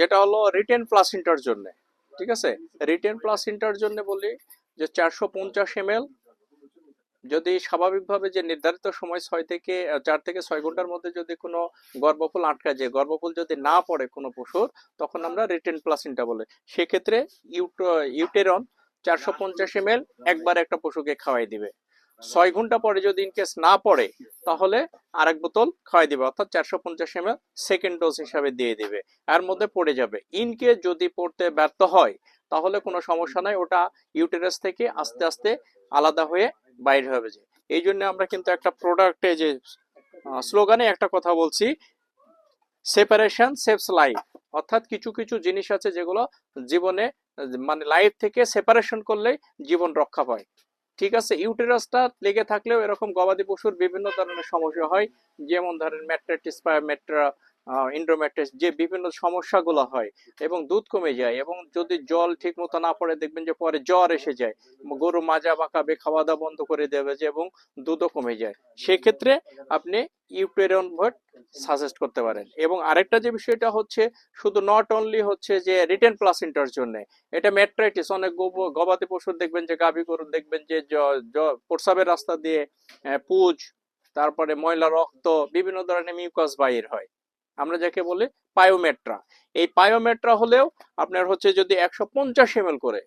যেটা হলো written plus inter জন্য, ঠিক আছে? রিটেন প্লাস ইন্টার জন্য বলি যে চারশো পঞ্চাশ এম যদি স্বাভাবিকভাবে যে নির্ধারিত সময় ছয় থেকে চার থেকে ছয় ঘণ্টার মধ্যে যদি কোনো গর্ভফুল আটকা যায়, গর্ভফুল যদি না পড়ে কোনো পশুর, তখন আমরা রিটেন প্লাসিনটা বলে। সেক্ষেত্রে ইউটো- ইউটেরন চারশো পঞ্চাশ এম একবার একটা পশুকে খাওয়াই দিবে। ছয় ঘণ্টা পরে যদি ইনকেস না পড়ে, তাহলে আরেক বোতল খাওয়াই দিবে, অর্থাৎ চারশো পঞ্চাশ এম সেকেন্ড ডোজ হিসাবে দিয়ে দিবে, এর মধ্যে পড়ে যাবে। ইনকেস যদি পড়তে ব্যর্থ হয়, তাহলে কোনো সমস্যা নাই, ওটা ইউটেরাস থেকে আস্তে আস্তে আলাদা হয়ে বাইর হবে যে এই জন্য আমরা কিন্তু একটা প্রোডাক্টে যে স্লোগানে একটা কথা বলছি সেপারেশন সেভস লাইফ অর্থাৎ কিছু কিছু জিনিস আছে যেগুলো জীবনে মানে লাইফ থেকে সেপারেশন করলেই জীবন রক্ষা পায়। ঠিক আছে, ইউটেরাসটা লেগে থাকলেও এরকম গবাদি পশুর বিভিন্ন ধরনের সমস্যা হয়। যেমন ধরেন ম্যাট্রাইটিস মেট্রা ইন্ড্রোম্যাট্রিস যে বিভিন্ন সমস্যাগুলো হয় এবং দুধ কমে যায় এবং যদি জল ঠিক মতো না পড়ে দেখবেন যে পরে জ্বর এসে যায়। গরু মাজা বাঁকাবে খাওয়া দাওয়া বন্ধ করে দেবে যে এবং দুধও কমে যায়। সেক্ষেত্রে আপনি ইউটেরন ভোট সাজেস্ট করতে পারেন। এবং আরেকটা যে বিষয়টা হচ্ছে, শুধু নট অনলি হচ্ছে যে রিটেন প্লাসিন্টার জন্য, এটা মেট্রাইটিস অনেক গবাদি পশুর দেখবেন যে, গাভী গরু দেখবেন যে প্রস্রাবের রাস্তা দিয়ে পুজ, তারপরে ময়লা, রক্ত, বিভিন্ন ধরনের মিউকাস বাইর হয়। আমরা যাকে বলি পায়োমেট্রা এই পায়োমেট্রা হলেও আপনার হচ্ছে যদি একশো পঞ্চাশ এম করে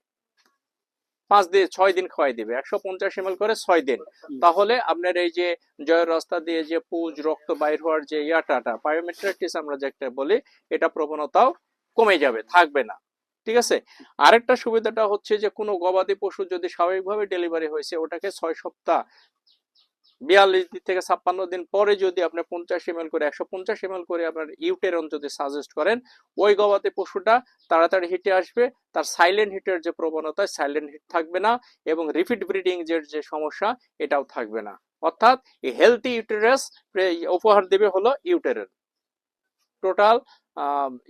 পাঁচ দিন ছয় দিন খাওয়াই দিবে একশো পঞ্চাশ এম করে ছয় দিন। তাহলে আপনার এই যে জয়ের রাস্তা দিয়ে যে পুজ রক্ত বাইর হওয়ার যে ইয়াটাটা পায়োমেট্রাইটিস আমরা যেটা বলি এটা প্রবণতাও কমে যাবে থাকবে না। ঠিক আছে? আরেকটা সুবিধাটা হচ্ছে যে কোনো গবাদি পশু যদি স্বাভাবিকভাবে ডেলিভারি হয়েছে ওটাকে ছয় সপ্তাহ বিয়াল্লিশ দিন থেকে ছাপ্পান্ন দিন পরে যদি আপনি পঞ্চাশ এম করে একশো পঞ্চাশ এম করে আপনার ইউটেরন যদি সাজেস্ট করেন ওই গবাদি পশুটা তাড়াতাড়ি হিটে আসবে। তার সাইলেন্ট হিটের যে প্রবণতা সাইলেন্ট হিট থাকবে না এবং রিপিট ব্রিডিং যে যে সমস্যা এটাও থাকবে না। অর্থাৎ হেলথি ইউটেরাস উপহার দেবে হলো ইউটেরন টোটাল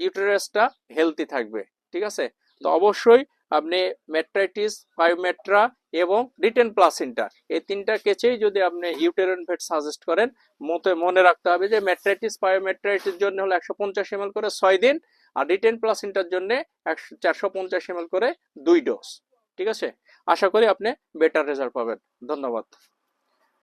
ইউটেরাসটা হেলথি থাকবে ঠিক আছে? তো অবশ্যই আপনি মেট্রাইটিস পায়োমেট্রা এবং রিটেন প্লাসেন্টা এই তিনটা কেচেই যদি আপনি ইউটেরন ভেট সাজেস্ট করেন, মতে মনে রাখতে হবে যে ম্যাট্রাইটিস পায়োমেট্রাইটিস জন্য হলো একশো পঞ্চাশ এমএল করে ছয় দিন আর রিটেন প্লাসেন্টার জন্য একশো চারশো পঞ্চাশ এমএল করে দুই ডোজ ঠিক আছে? আশা করি আপনি বেটার রেজাল্ট পাবেন। ধন্যবাদ।